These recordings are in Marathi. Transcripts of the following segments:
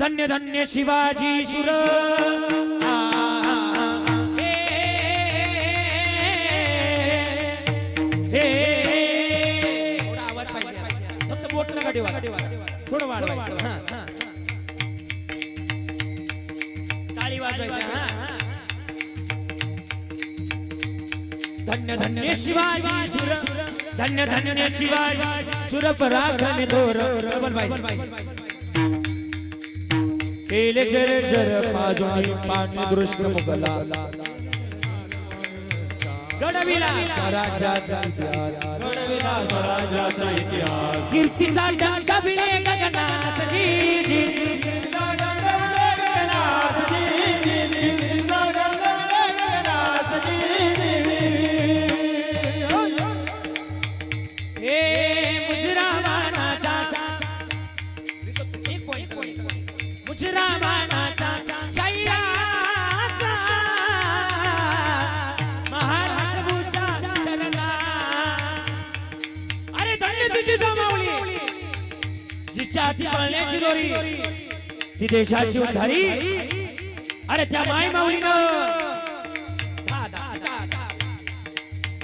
धन्य धन्य शिवाजी शुर आ, हे, थोडा आवाज पाहिजे फक्त बोट नका ठेवा. थोडं वाढवायचं. टाळी वाजवायची. हा. धन्य धन्य शिवाजी सुर. धन्य धन्य शिवाजी सुर. पराक्रमी थोर डबल पाहिजे केले जर जर पाजुनी पाणी दृष्ट मुगला. गडविला स्वराज्याचा इतिहास. कीर्तीचा डंका जी जी हाती पळण्याची दोरी. ती देशाची उद्धारी अरे त्या माय माऊलीनं.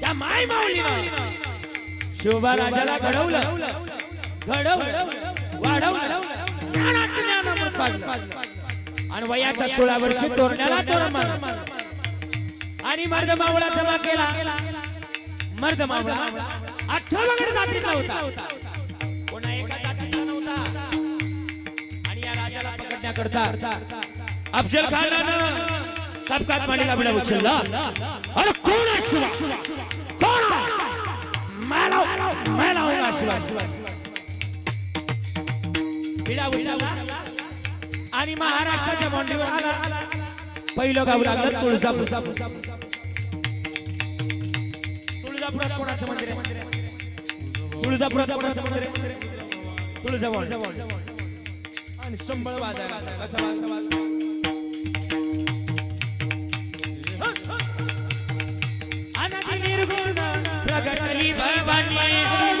त्या माय माऊलीनं शोभा राजाला घडवलं. घडवलं. वाढवलं. आणि वयाच्या सोळा वर्षी तोरण्याला तोरण आणि मर्द मावळा जमा केला. मर्द मावळा. अठरा वगैरे जातीचा होता करता. पकडण्याकरता अफजल खानानं कपकात मांडीला बिडा उचलला अरे कोण आहे शिवा? कोण आहे? मला हो- मला होगा शिवा। बिडा उचलला आणि महाराष्ट्राच्या बाउंड्रीवर आला पहिलं गाव लागलं तुळजापूर। तुळजापुरात कोणाचं मंदिर आहे? तुळजापुरात कोणाचं मंदिर आहे? तुळजापूर आणि संबळ वाजायला. कसा वाज- वाज- निर्गुण प्रगटली भवानी.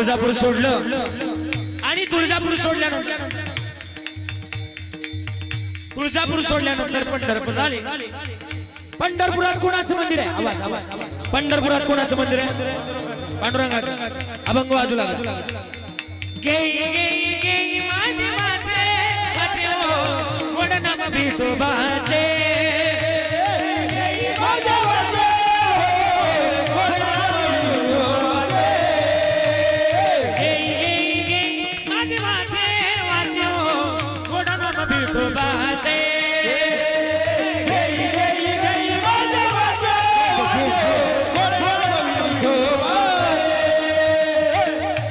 तुळजापूर सोडलं. आणि तुळजापूर सोडल्यानंतर तुळजापूर सोडल्यानंतर पंढरपूर झाले. पंढरपुरात कोणाचं मंदिर आहे? आवाज आवाज. पंढरपुरात कोणाचं मंदिर आहे? पांडुरंगाचं. अभंग बाजूला गेई गेई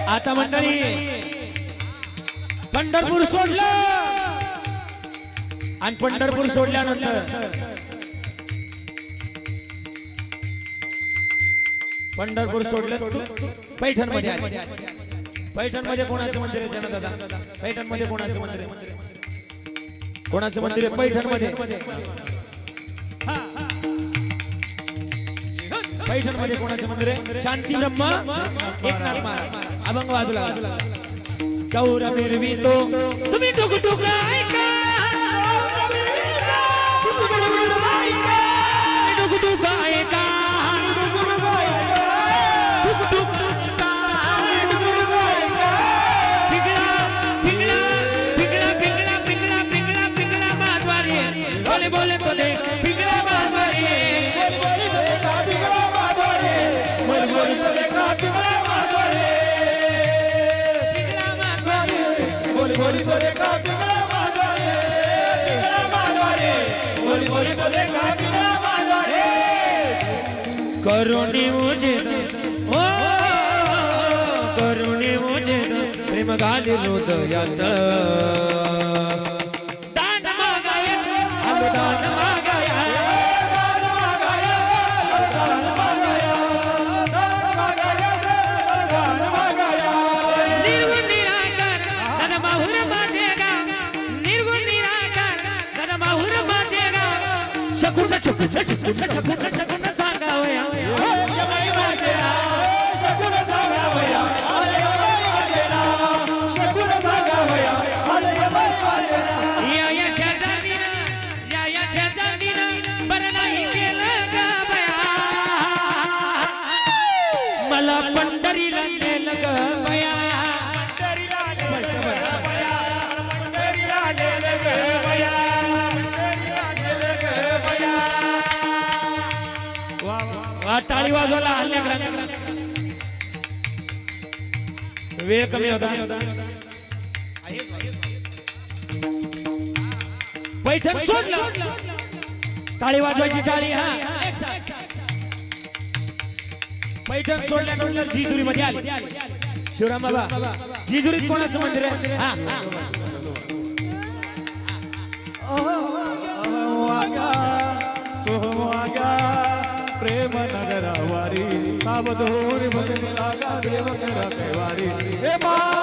आता मंडळी पंढरपूर सोडलं. आणि पंढरपूर सोडल्यानंतर पंढरपूर सोडलं पैठणमध्ये पैठणमध्ये कोणाचं मंदिर आहे जनदादा? पैठणमध्ये कोणाचं मंदिर आहे? कोणाचं मंदिर आहे? पैठणमध्ये पैठणमध्ये कोणाचं मंदिर आहे? शांती ब्रह्म एकनाथ महाराज अभंग बाजूला गौर मिरवितो तुम्ही प्रेम घाली हृदयात दान मागाया आलो दान मागाया निर्गुण निराकार धन माहुर माझेगा निर्गुण निराकार धन माहुर माझेगा शकुन शकुन शकुन शकुन शकुन सांगावया वेळ कमी होता. बैठक सोडलं. टाळी वाजवायची टाळी हा. बैठक सोडल्यानंतर जिजुरी मध्ये आली. शिवराम बाबा जिजुरीत कोणाचं मंदिर आहे? हा. प्रेम नगरावारी सावधोरी भजन लागा देव करा कैवारी. हे माझ्या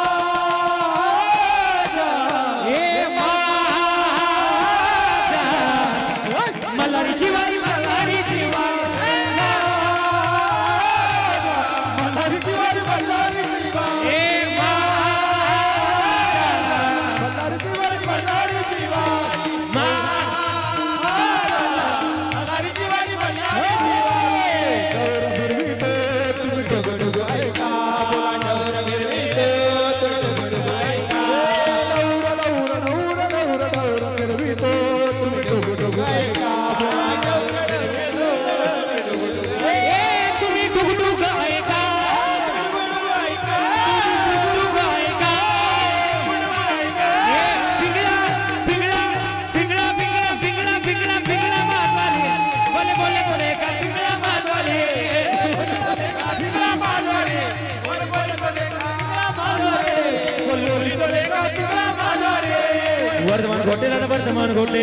ঘটে।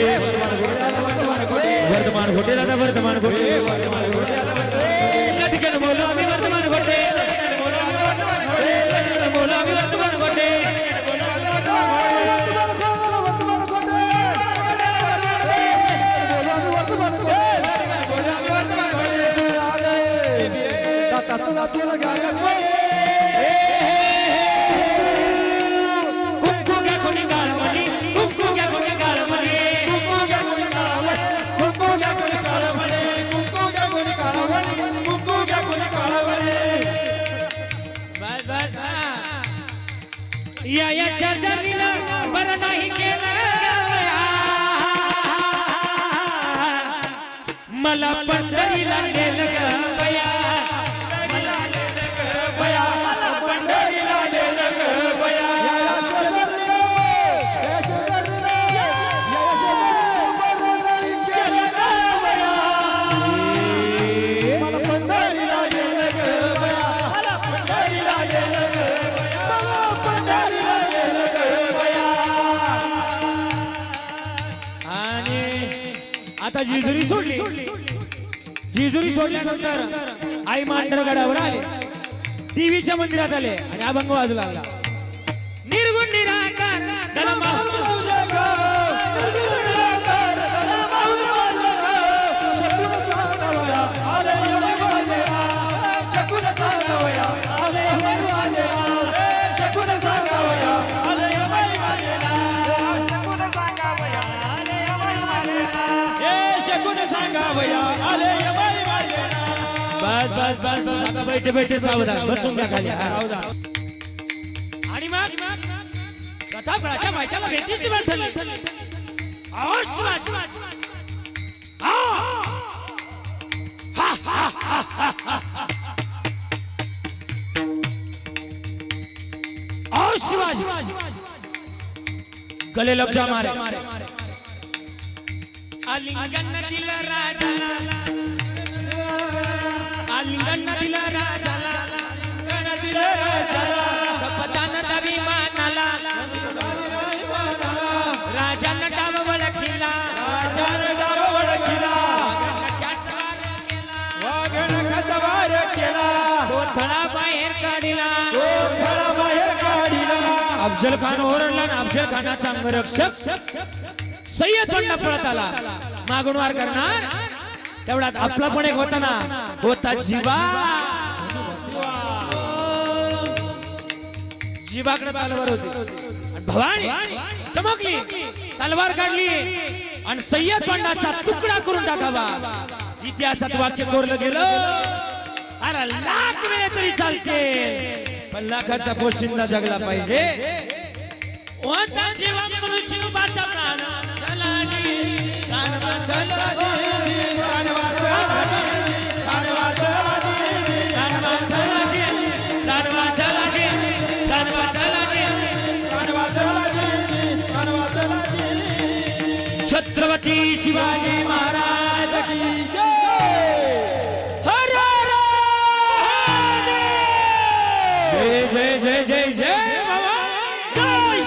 বর্তমান ঘটে দাদা বর্তমান ঘটে। Tá tudo na tua मला पंढरीला नेलं ग बया बया मला पंढरीला नेलं ग बया आणि आता जिजुरी सोडली. जिजुरी सोडल्यानंतर आई मांडरगडावर आले. देवीच्या मंदिरात आले आणि अभंग वाजू लागला. बस बस बस बस. आता बैठे बैठे सावधान. बसून घ्या खाली आणि मग कथा फळाच्या भेटीची वेळ ठरली. गले लग जा मारे. अलिंगन दिलं राजाला. आलिंगन दिला राजाला. दिलं राजाला. कपतान अभिमानाला राजानं डाव वळखिला. राजानं डाव वळखिला. त्याचा वार केला. कोथळा बाहेर काढिला. कोथळा बाहेर काढिला. अफजल खान ओरडला आणि अफजल खानाचा अंगरक्षक सय्यद बंडा पळत आला मागून वार करणार. तेवढ्यात आपला पण एक होता ना. होता जीवा जीवाकडे तलवार होती. भवानी चमकली. तलवार काढली. आणि सय्यद बंडाचा तुकडा करून टाकावा इतिहासात वाक्य कोरलं गेलं. अरे लाख वेळ तरी चालते. पण लाखाचा पोशिंदा जगला पाहिजे. होता जीवा म्हणून प्राण. चला जी, प्राण छत्रपती शिवाजी महाराज की हर हर जय जय जय जय जय भवानी!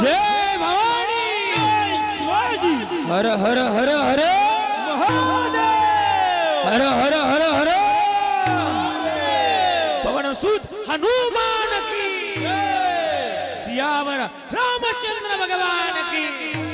जय भवानी! हर हर हर हर हर हर हर हर पवन सुत हनुमान की! सियावर रामचंद्र भगवान की!